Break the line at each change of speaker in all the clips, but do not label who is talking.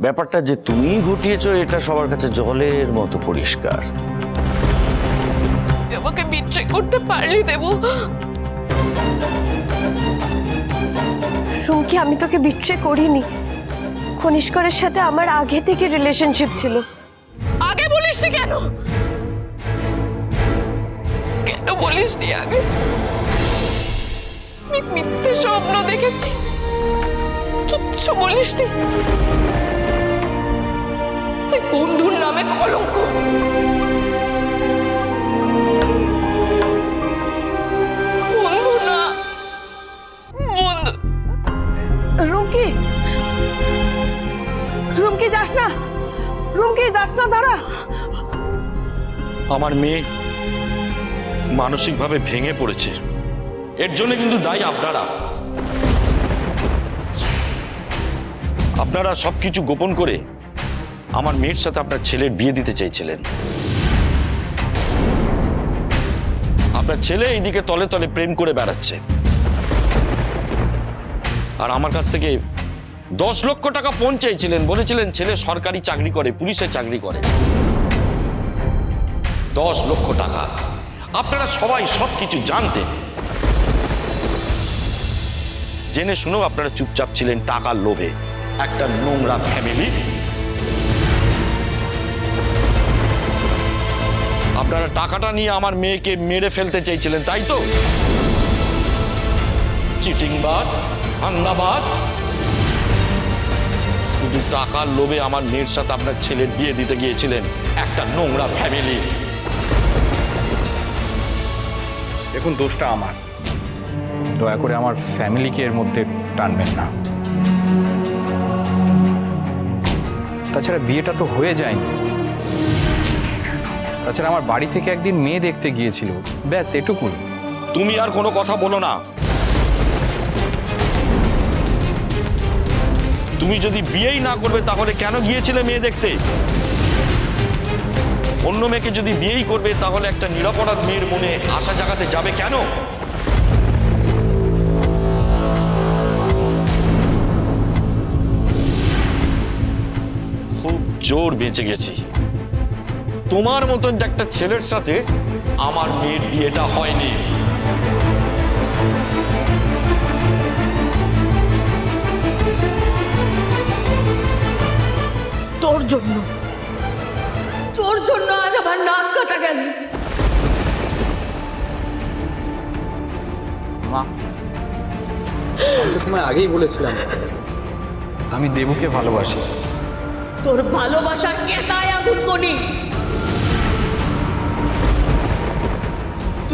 ব্যাপারটা যে তুমি ঘটিয়েছ এটা সবার কাছে জলের মতো পরিষ্কার।
আমাকে বিচ্ছেদ করতে পারলি দেবু।
রুমকি আমি তোকে বিট্রে করিনি। কনিষ্করের সাথে আমার আগে থেকে রিলেশনশিপ ছিল।
আগে বলিসনি কেন? কেন বলিসনি আগে? আমি মিথ্যে স্বপ্ন দেখেছি। কিচ্ছু বলিসনি। বন্ধুর নামে কলঙ্ক। বন্ধু না বন্ধু।
রুমকি রুমকি যাস না। রুমকি যাস না দাঁড়া।
আমার মেয়ে মানসিকভাবে ভেঙে পড়েছে। এর জন্য কিন্তু দায়ী আপনারা। আপনারা সবকিছু গোপন করে আমার মেয়ের সাথে আপনার ছেলের বিয়ে দিতে চাইছিলেন। আপনার ছেলে এইদিকে তলে তলে প্রেম করে বেড়াচ্ছে। আর আমার কাছ থেকে দশ লক্ষ টাকা ফোন চাইছিলেন, বলেছিলেন ছেলে সরকারি চাকরি করে, পুলিশে চাকরি করে। দশ লক্ষ টাকা। আপনারা সবাই সব কিছু জানতেন। জেনে শুনেও আপনারা চুপচাপ ছিলেন টাকার লোভে। একটা নোংরা ফ্যামিলি আপনারা টাকাটা নিয়ে আমার মেয়েকে মেরে ফেলতে চাইছিলেন, তাই তো? চিটিংবাজ হাঙ্গাবাজ শুধু টাকার লোভে আমার মেয়ের সাথে আপনার ছেলের বিয়ে দিতে গিয়েছিলেন, একটা নোংরা ফ্যামিলি।
দেখুন, দোষটা আমার। দয়া করে আমার ফ্যামিলিকে এর মধ্যে টানবেন না। তাছাড়া বিয়েটা তো হয়ে যায়নি। তাছাড়া আমার বাড়ি থেকে একদিন মেয়ে দেখতে গিয়েছিল। ব্যাস, এটুকুই।
তুমি আর কোনো কথা বলো না। তুমি যদি বিয়েই না করবে, তাহলে কেন গিয়েছিলে মেয়ে দেখতে? অন্য মেয়েকে যদি বিয়েই করবে, তাহলে একটা নিরাপরাধ মেয়ের মনে আশা জাগাতে যাবে কেন? খুব জোর বেঁচে গেছি। তোমার মতন যে একটা ছেলের সাথে আমার মেয়ের বিয়েটা হয়নি।
তোর জন্য। তোর জন্য আজ আমার নাক কাটা গেল।
মা আমি তোমায় আগেই বলেছিলাম। আমি দেবুকে ভালোবাসি।
তোর ভালোবাসার কেতায় আগুন কোনি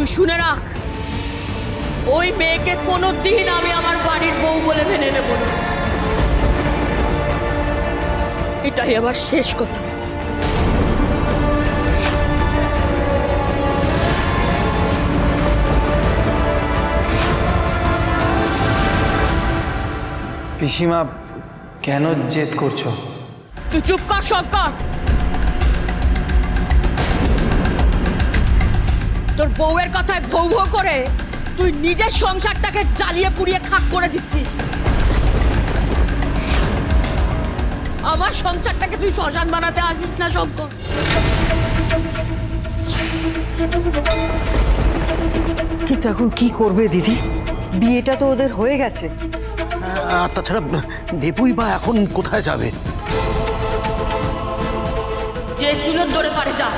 তুই শুনে রাখ। ওই মেয়েকে কোনো দিন আমি আমার বাড়ির বউ বলে মেনে নেব না। এটাই আমার শেষ কথা।
পিসিমা কেন জেদ করছ?
তুই চুপ কর শঙ্কর তোর বউয়ের কথায় ভৌ ভৌ করে তুই নিজের সংসারটাকে জ্বালিয়ে পুড়িয়ে খাক করে দিচ্ছিস। আমার সংসারটাকে তুই শ্মশান বানাতে আসিস না শঙ্কর।
কিন্তু এখন কি করবে দিদি? বিয়েটা তো ওদের হয়ে গেছে।
আর তাছাড়া দেবুই বা এখন কোথায় যাবে?
যে চুলোর দৌড়ে পারে যা।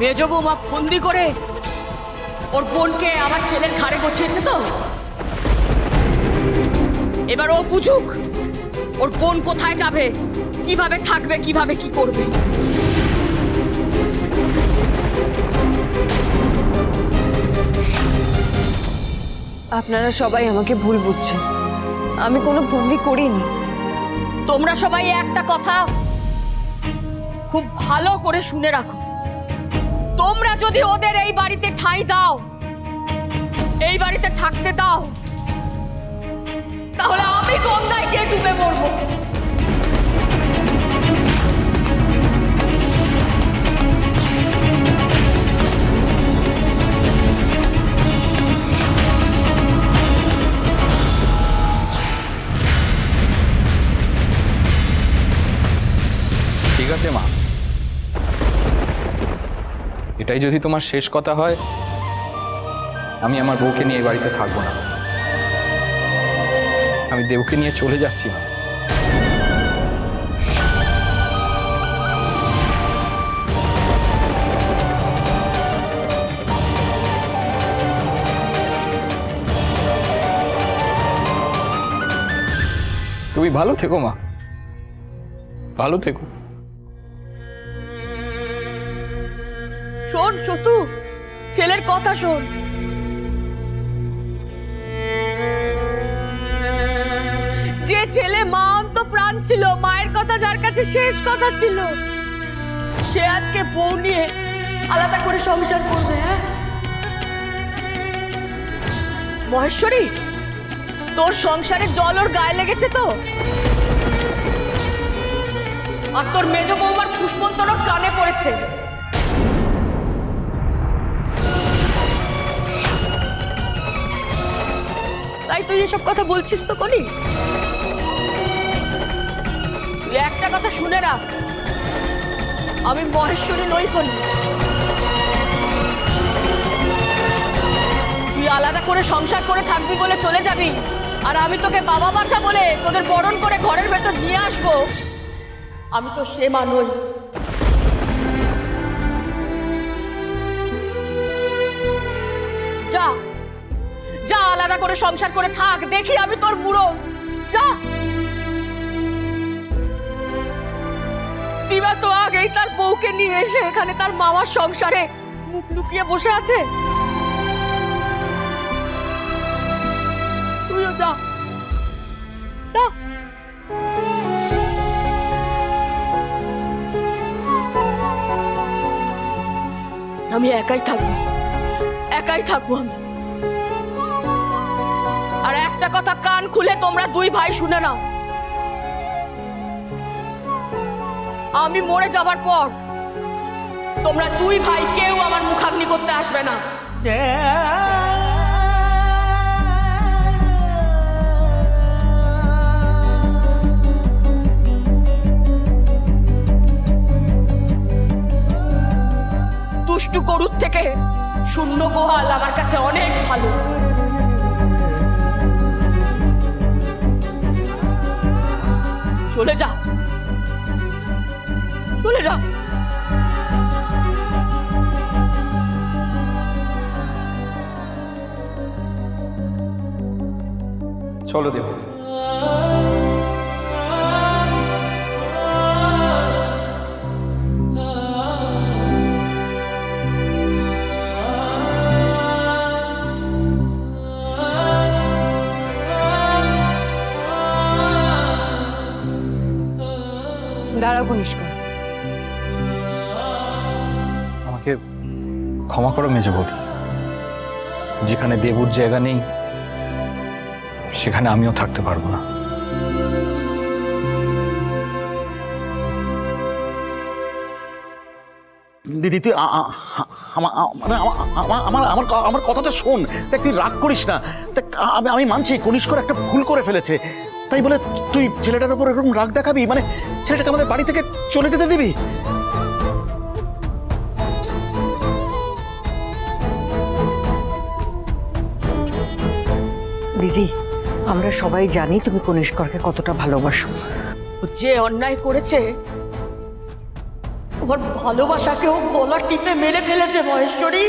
মেজ বৌমা ফন্দি করে ওর বোনকে আমার ছেলের ঘাড়ে বসিয়েছে তো? এবার ও বুঝুক ওর বোন কোথায় যাবে কীভাবে থাকবে কীভাবে কি করবে।
আপনারা সবাই আমাকে ভুল বুঝছেন। আমি কোনো ভঙ্গি করিনি।
তোমরা সবাই একটা কথা খুব ভালো করে শুনে রাখো। তোমরা যদি ওদের এই বাড়িতে ঠাঁই দাও, এই বাড়িতে থাকতে দাও, তাহলে আমি গঙ্গায় গিয়ে ডুবে মরবো।
এটাই যদি তোমার শেষ কথা হয়, আমি আমার বউকে নিয়ে বাড়িতে থাকব না। আমি দেবকে নিয়ে চলে যাচ্ছি মা তুমি ভালো থেকো, মা। ভালো থেকো।
শোন, সতু। ছেলের কথা শোন। যে ছেলে মা অন্ত প্রাণ ছিল, মায়ের কথা যার কাছে শেষ কথা ছিল, সে আজকে বউ নিয়ে আলাদা করে সংসার করবে হ্যাঁ? মহেশ্বরী, তোর সংসারে জল ওর গায়ে লেগেছে তো? আর তোর মেজ বৌমার পুষ্পন্তর কানে পড়েছে। তাই তুই এসব কথা বলছিস তো কলি? তুই একটা কথা শুনে রাখ। আমি মহেশ্বরী নই কলি। তুই আলাদা করে সংসার করে থাকবি বলে চলে যাবি। আর আমি তোকে বাবা বাচ্চা বলে তোদের বরণ করে ঘরের ভেতর নিয়ে আসব। আমি তো সে মা নই। যা, আলাদা করে সংসার করে থাক, দেখি আমি তোর বুড়ো। যা। দিবা তো আগেই তার বউকে নিয়ে এসে এখানে তার মামার সংসারে মুখ লুকিয়ে বসে আছে। তুইও যা। যা। আমি একাই থাকব। একাই থাকব আমি। একটা কথা কান খুলে তোমরা দুই ভাই শুনে নাও। আমি মরে যাবার পর তোমরা দুই ভাই কেউ আমার মুখাগ্নি করতে আসবে না। দুষ্টু গরুর থেকে শূন্য গোহাল আমার কাছে অনেক ভালো। চলে যা। চলে যা।
চলো দেব।
দাঁড়াও কনিষ্ক
আমাকে ক্ষমা করো মেজ বৌদি যেখানে দেবুর জায়গা নেই সেখানে আমিও থাকতে পারব না।
দিদি তুই মানে আমা- আমা- আমার আমার আমার কথাটা শোন। দেখ তুই রাগ করিস না। দেখ আমি আমি মানছি কনিষ্কর একটা ভুল করে ফেলেছে। তাই বলে তুই ছেলেটার উপর এরকম রাগ দেখাবি? মানে ছেলেটাকে আমাদের বাড়ি থেকে চলে যেতে দিবি?
দিদি আমরা সবাই জানি তুমি কনিষ্করকে কতটা ভালোবাসো।
যে অন্যায় করেছে ওর ভালোবাসাকেও গলা টিপে মেরে ফেলেছে মহেশ্বরী।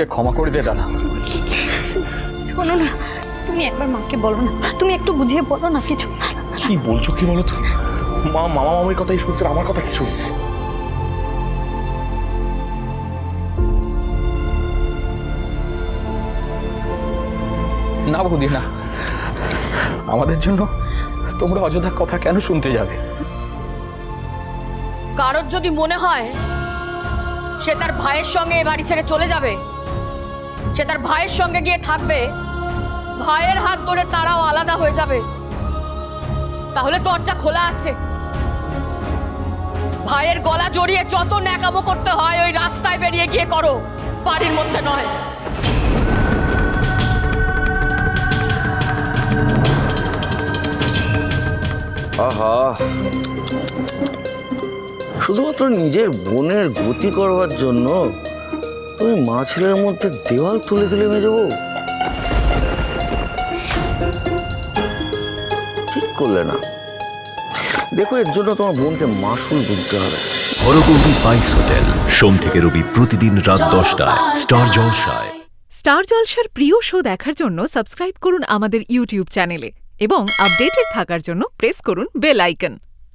আমাকে ক্ষমা করে দে দাদা।
শোনো না তুমি একবার মাকে বলো না। তুমি একটু বুঝিয়ে বলো না কিছু।
কি বলছো কি বলো তো? মা মামা মামির কথাই শুনছে আমার কথা কিছু
না বৌদি না। আমাদের জন্য তোমরা অযথা কথা কেন শুনতে যাবে?
কারোর যদি মনে হয় সে তার ভাইয়ের সঙ্গে এ বাড়ি ছেড়ে চলে যাবে সে তার ভাইয়ের সঙ্গে গিয়ে থাকবে। ভাইয়ের হাত ধরে তারাও আলাদা হয়ে যাবে। তাহলে দরজা খোলা আছে। ভাইয়ের গলা জড়িয়ে যত ন্যাকামো করতে হয়, ওই রাস্তায় বেরিয়ে গিয়ে করো। বাড়ির মধ্যে নয়।
আহা। শুধুমাত্র নিজের বোনের গতি করবার জন্য তুমি মা ছেলের মধ্যে দেওয়াল তুলে দিলে মেজবো ঠিক করলে না। দেখো এর জন্য তোমার বোনকে মাসুল বুঝতে হবে।
হরগৌরী বাইস হোটেল সোম থেকে রবি প্রতিদিন রাত দশটায় স্টার জলসায়।
স্টার জলসার প্রিয় শো দেখার জন্য সাবস্ক্রাইব করুন আমাদের ইউটিউব চ্যানেলে এবং আপডেটেড থাকার জন্য প্রেস করুন বেল আইকন।